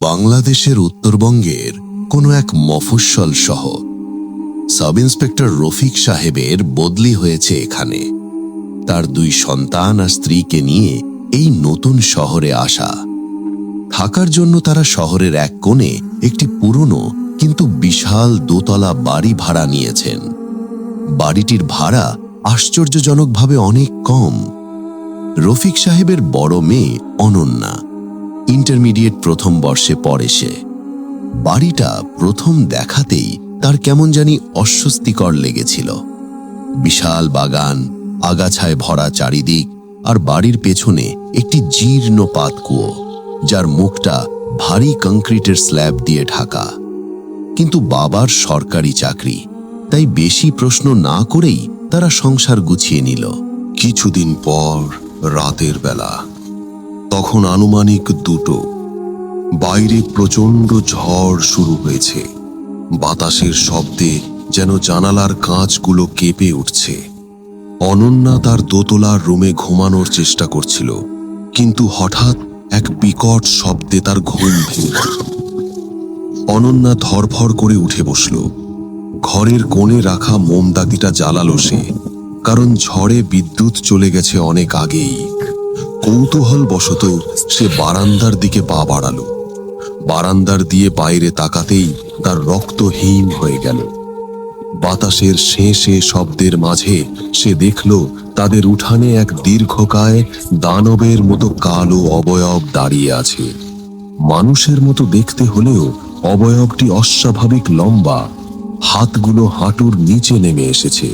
বাংলাদেশের উত্তরবঙ্গের কোনো এক মফস্বল শহর। সাব ইন্সপেক্টর রফিক সাহেবের বদলি হয়েছে এখানে। তার দুই সন্তান আর স্ত্রীকে নিয়ে এই নতুন শহরে আসা। থাকার জন্য তারা শহরের এক কোণে একটি পুরনো কিন্তু বিশাল দোতলা বাড়ি ভাড়া নিয়েছেন। বাড়িটির ভাড়া আশ্চর্যজনকভাবে অনেক কম। রফিক সাহেবের বড় মেয়ে অনন্যা। ইন্টারমিডিয়েট প্রথম বর্ষে পড়ে সে। বাড়িটা প্রথম দেখাতেই তার কেমন জানি অস্বস্তিকর লেগেছিল। বিশাল বাগান, আগাছায় ভরা চারিদিক আর বাড়ির পেছনে একটি জীর্ণ পাতকুয়ো যার মুখটা ভারী কংক্রিটের স্ল্যাব দিয়ে ঢাকা। কিন্তু বাবার সরকারি চাকরি, তাই বেশি প্রশ্ন না করেই তারা সংসার গুছিয়ে নিল। কিছুদিন পর রাতের বেলা তখন আনুমানিক দুটো। বাইরে প্রচণ্ড ঝড় শুরু হয়েছে। বাতাসের শব্দে যেন জানালার কাঁচগুলো কেঁপে উঠছে। অনন্যা তার দোতলার রুমে ঘুমানোর চেষ্টা করছিল, কিন্তু হঠাৎ এক বিকট শব্দে তার ঘুম ভেঙে অনন্যা ধরফর করে উঠে বসল। ঘরের কোণে রাখা মোমদাতিটা জ্বালালো সে, কারণ ঝড়ে বিদ্যুৎ চলে গেছে অনেক আগেই। কৌতূহল বশত সে বারান্দার দিকে পা বাড়ালো। বারান্দার দিয়ে বাইরে তাকাতেই তার রক্ত হিম হয়ে গেল। বাতাসের শে শে শব্দের মাঝে সে দেখল তাদের উঠানে এক দীর্ঘকায় দানবের মতো কালো অবয়ব দাঁড়িয়ে আছে। মানুষের মতো দেখতে হলেও অবয়বটি অস্বাভাবিক লম্বা। হাতগুলো হাঁটুর নিচে নেমে এসেছে।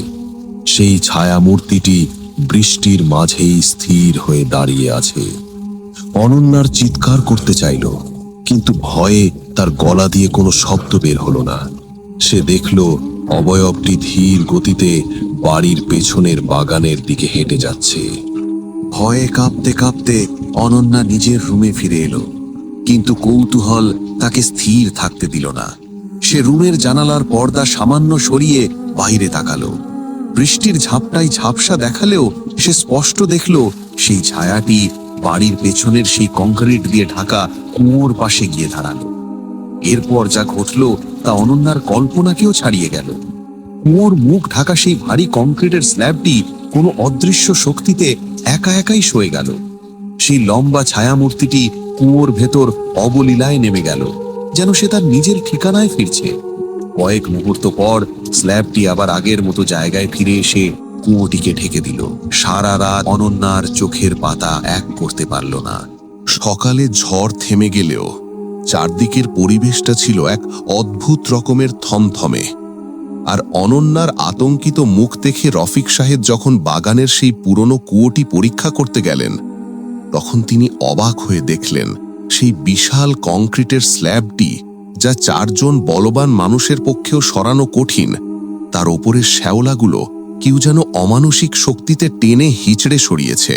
সেই ছায়ামূর্তিটি বৃষ্টির মাঝেই স্থির হয়ে দাঁড়িয়ে আছে। অনন্যার চিৎকার করতে চাইল, কিন্তু ভয়ে তার গলা দিয়ে কোনো শব্দ বের হলো না। সে দেখল, অবয়বটি ধীর গতিতে বাড়ির পেছনের বাগানের দিকে হেঁটে যাচ্ছে। ভয়ে কাঁপতে কাঁপতে অনন্যা নিজের রুমে ফিরে এলো, কিন্তু কৌতূহল তাকে স্থির থাকতে দিল না। সে রুমের জানালার পর্দা সামান্য সরিয়ে বাইরে তাকালো। বৃষ্টির ঝাপটাই ঝাপসা দেখালেও সে স্পষ্ট দেখল, সেই ছায়াটি বাড়ির পেছনের সেই কংক্রিট দিয়ে ঢাকা কুয়োর পাশে গিয়ে দাঁড়াল। এরপর যা ঘটল তা অনন্যার কল্পনাকেও ছাড়িয়ে গেল। কুয়োর মুখ ঢাকা সেই ভারী কংক্রিটের স্ল্যাবটি কোনো অদৃশ্য শক্তিতে একা একাই সয়ে গেল। সেই লম্বা ছায়ামূর্তিটি কুয়োর ভেতর অবলীলায় নেমে গেল, যেন সে তার নিজের ঠিকানায় ফিরছে। কয়েক মুহূর্ত পর স্ল্যাবটি আবার আগের মতো জায়গায় ফিরে এসে কুয়োটিকে ঢেকে দিল। সারা রাত অনন্যার চোখের পাতা এক করতে পারল না। সকালে ঝড় থেমে গেলেও চারদিকের পরিবেশটা ছিল এক অদ্ভুত রকমের থমথমে। আর অনন্যার আতঙ্কিত মুখ দেখে রফিক সাহেব যখন বাগানের সেই পুরনো কুয়োটি পরীক্ষা করতে গেলেন, তখন তিনি অবাক হয়ে দেখলেন সেই বিশাল কংক্রিটের স্ল্যাবটি যা চারজন বলবান মানুষের পক্ষেও সরানো কঠিন, তার ওপরের শ্যাওলাগুলো কেউ যেন অমানসিক শক্তিতে টেনে হিচড়ে সরিয়েছে।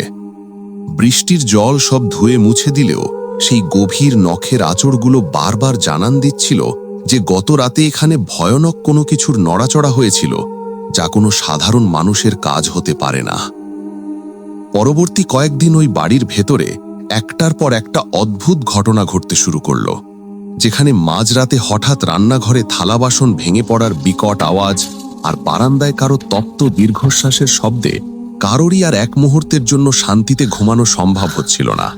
বৃষ্টির জল সব ধুয়ে মুছে দিলেও সেই গভীর নখের আঁচড়গুলো বারবার জানান দিচ্ছিল যে গত রাতে এখানে ভয়ানক কোনো কিছুর নড়াচড়া হয়েছিল, যা কোনো সাধারণ মানুষের কাজ হতে পারে না। পরবর্তী কয়েকদিন ওই বাড়ির ভেতরে একটার পর একটা অদ্ভুত ঘটনা ঘটতে শুরু করল। যেখানে মাঝরাতে হঠাৎ রান্নাঘরে থালা বাসন ভেঙে পড়ার বিকট আওয়াজ আর বারান্দায় কারও তপ্ত দীর্ঘশ্বাসের শব্দে কারোরই আর এক মুহূর্তের জন্য শান্তিতে ঘুমানো সম্ভব হচ্ছিল না।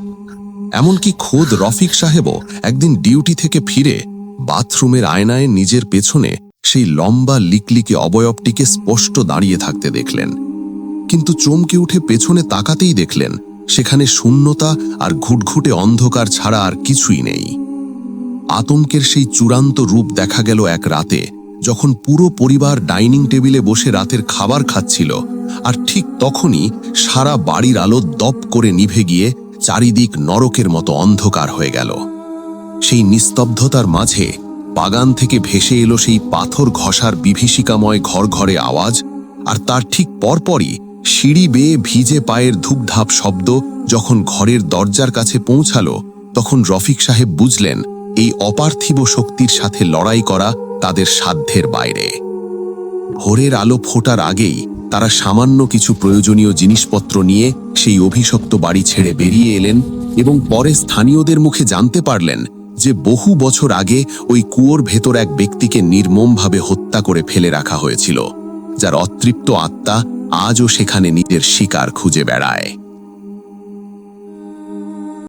এমনকি খোদ রফিক সাহেবও একদিন ডিউটি থেকে ফিরে বাথরুমের আয়নায় নিজের পেছনে সেই লম্বা লিকলিকে অবয়বটিকে স্পষ্ট দাঁড়িয়ে থাকতে দেখলেন। কিন্তু চমকে উঠে পেছনে তাকাতেই দেখলেন, সেখানে শূন্যতা আর ঘুটঘুটে অন্ধকার ছাড়া আর কিছুই নেই। আতঙ্কের সেই চূড়ান্ত রূপ দেখা গেল এক রাতে, যখন পুরো পরিবার ডাইনিং টেবিলে বসে রাতের খাবার খাচ্ছিল, আর ঠিক তখনই সারা বাড়ির আলো দপ করে নিভে গিয়ে চারিদিক নরকের মতো অন্ধকার হয়ে গেল। সেই নিস্তব্ধতার মাঝে বাগান থেকে ভেসে এলো সেই পাথর ঘষার বিভীষিকাময় ঘর ঘরে আওয়াজ, আর তার ঠিক পরপরই সিঁড়ি বেয়ে ভিজে পায়ের ধূপধাপ শব্দ যখন ঘরের দরজার কাছে পৌঁছালো, তখন রফিক সাহেব বুঝলেন এই অপার্থিব শক্তির সাথে লড়াই করা তাদের সাধ্যের বাইরে। ভোরের আলো ফোটার আগেই তারা সামান্য কিছু প্রয়োজনীয় জিনিসপত্র নিয়ে সেই অভিশপ্ত বাড়ি ছেড়ে বেরিয়ে এলেন এবং পরে স্থানীয়দের মুখে জানতে পারলেন যে বহু বছর আগে ওই কুয়োর ভেতর এক ব্যক্তিকে নির্মমভাবে হত্যা করে ফেলে রাখা হয়েছিল, যার অতৃপ্ত আত্মা আজও সেখানে নিজের শিকার খুঁজে বেড়ায়।